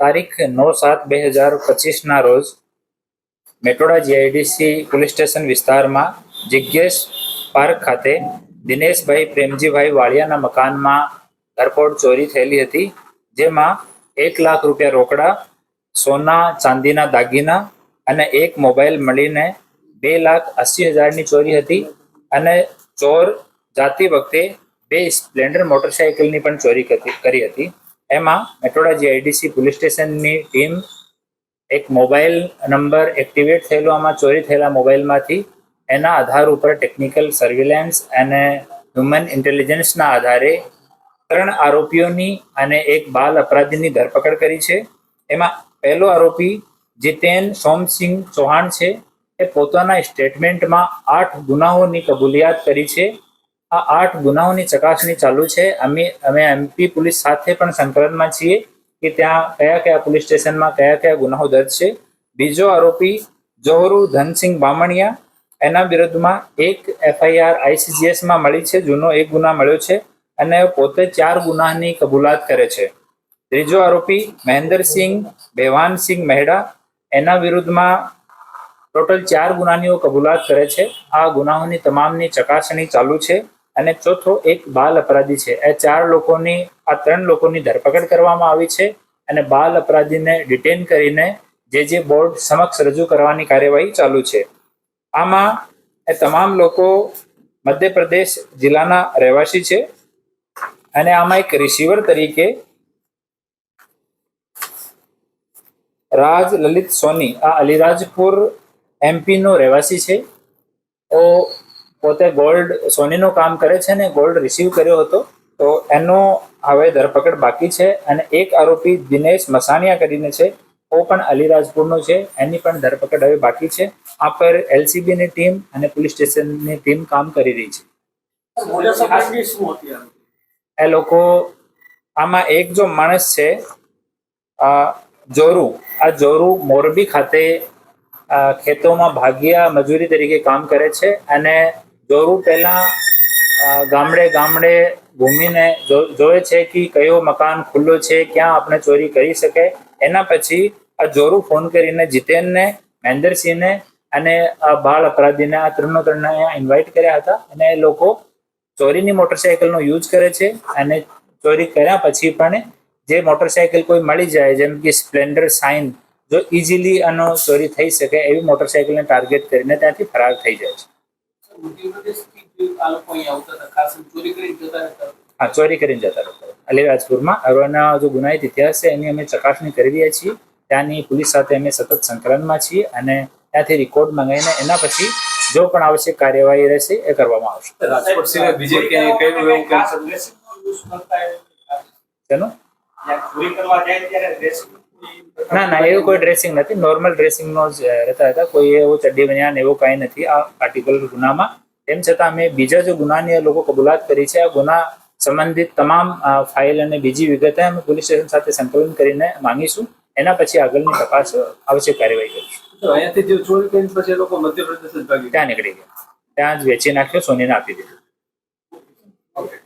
તારીખ નવ સાત બે હજાર પચીસના રોજ મેટોડા જીઆઈડીસી પોલીસ સ્ટેશન વિસ્તારમાં જિજ્ઞેશ પાર્ક ખાતે દિનેશભાઈ પ્રેમજીભાઈ વાળિયાના મકાનમાં ધરપોડ ચોરી થયેલી હતી, જેમાં એક લાખ રૂપિયા રોકડા, સોના, ચાંદીના દાગીના અને એક મોબાઈલ મળીને બે લાખ અસી હજારની ચોરી હતી અને ચોર જાતી વખતે બે સ્પ્લેન્ડર મોટરસાઇકલની પણ ચોરી કરી હતી. એમાં મેટોડા જીઆઈડીસી પોલીસ સ્ટેશનની ટીમ એક મોબાઈલ નંબર એક્ટિવેટ થયેલો, આમાં ચોરી થયેલા મોબાઈલમાંથી એના આધાર ઉપર ટેકનિકલ સર્વેલન્સ અને હ્યુમન ઇન્ટેલિજન્સના આધારે ત્રણ આરોપીઓની અને એક બાલ અપરાધીની ધરપકડ કરી છે. એમાં પહેલો આરોપી જીતેન સોમસિંહ ચૌહાણ છે. એ પોતાના સ્ટેટમેન્ટમાં આઠ ગુનાઓની કબૂલિયાત કરી છે. આ આઠ ગુનાઓની ચકાસણી ચાલુ છે. અમે અમે એમપી પોલીસ સાથે પણ સંકલનમાં છીએ કે ત્યાં કયા કયા પોલીસ સ્ટેશનમાં કયા કયા ગુનાઓ દર્જ છે. બીજો આરોપી જોહરુ ધનસિંહ બામણિયા, એના વિરુદ્ધમાં એક એફઆઈઆર આઈસીજીએસમાં મળી છે. જૂનો એક ગુના મળ્યો છે અને પોતે ચાર ગુનાની કબૂલાત કરે છે. ત્રીજો આરોપી મહેન્દ્રસિંહ બેવાનસિંહ મહેડા, એના વિરુદ્ધમાં ટોટલ ચાર ગુનાનીઓ કબૂલાત કરે છે. આ ગુનાઓની તમામની ચકાસણી ચાલુ છે. અને ચોથો એક બાલ અપરાધી છે. એ ચાર લોકોની, આ ત્રણ લોકોની ધરપકડ કરવામાં આવી છે અને બાલ અપરાધીને ડિટેન કરીને જે જે બોર્ડ સમક્ષ રજૂ કરવાની કાર્યવાહી ચાલુ છે. આમાં એ તમામ લોકો મધ્યપ્રદેશ જિલ્લાના રહેવાસી છે અને આમાં એક રિસીવર તરીકે રાજ લલિત સોની, આ અલીરાજપુર એમપીનો રહેવાસી છે. તો પોતે ગોલ્ડ સોનીનું કામ કરે છે ને ગોલ્ડ રિસીવ કર્યો હતો તો એનો હવે ધરપકડ બાકી છે અને એક આરોપી દિનેશ મસાણિયા કરીને છે ઓ પણ અલીરાજપુરનો છે એની પણ ધરપકડ હવે બાકી છે આ પર એલસીબીની ટીમ અને પોલીસ સ્ટેશનની ટીમ કામ કરી રહી છે? એ લોકો આમાં એક જો માણસ છે જોરુ આ જોરુ મોરબી ખાતે ખેતોમાં ભાગિયા મજૂરી તરીકે કામ કરે છે અને જોરુ પહેલા ગામડે ગામડે ઘૂમીને જોવે છે કે કયો મકાન ખુલ્લો છે, ક્યાં આપણે ચોરી કરી શકે. એના પછી આ જોરુ ફોન કરીને જીતેનને, મહેન્દ્રસિંહને અને આ બાળ અપરાધીને, આ ત્રણનો ત્રણને ઇન્વાઇટ કર્યા હતા. અને એ લોકો ચોરીની મોટરસાયકલનો યુઝ કરે છે અને ચોરી કર્યા પછી પણ જે મોટરસાયકલ કોઈ મળી જાય, જેમ કે સ્પ્લેન્ડર સાઇન જો ઇઝીલી આનો ચોરી થઈ શકે એવી મોટરસાયકલને ટાર્ગેટ કરીને ત્યાંથી ફરાર થઈ જાય છે. હા ચોરી કરીને જતા રહેતા અલીરાજપુરમાં અરવાના જો ગુનાહિત ઇતિહાસ છે એની અમે ચકાસણી કરી રહ્યા છીએ. ત્યાંની પોલીસ સાથે અમે સતત સંકલનમાં છીએ અને ત્યાંથી રેકોર્ડ મંગાવીને એના પછી જો પણ આવશ્યક કાર્યવાહી રહેશે એ કરવામાં આવશે. રાજકોટ બીજે ક્યાંય એવું ના ના એવું કોઈ ડ્રેસિંગ નથી. નોર્મલ ડ્રેસિંગનો જ રહેતા હતા. કોઈ એવો ચડ્ડી બન્યા એવો કાંઈ નથી. આ પાર્ટિક્યુલર ગુનામાં. તેમ છતાં અમે બીજા જો ગુનાની લોકો કબૂલાત કરી છે આ ગુના સંબંધિત તમામ ફાઇલ અને બીજી વિગતે અમે પોલીસ સ્ટેશન સાથે સંકલન કરીને માંગીશું. એના પછી આગળની તપાસ આવશ્યક કાર્યવાહી કરીશું. અહીંયાથી જે ચોરી કરીને પછી એ લોકો મધ્યપ્રદેશ. ત્યાં નીકળી ગયા. ત્યાં જ વેચી નાખ્યો સોનીને આપી દીધું. Okay.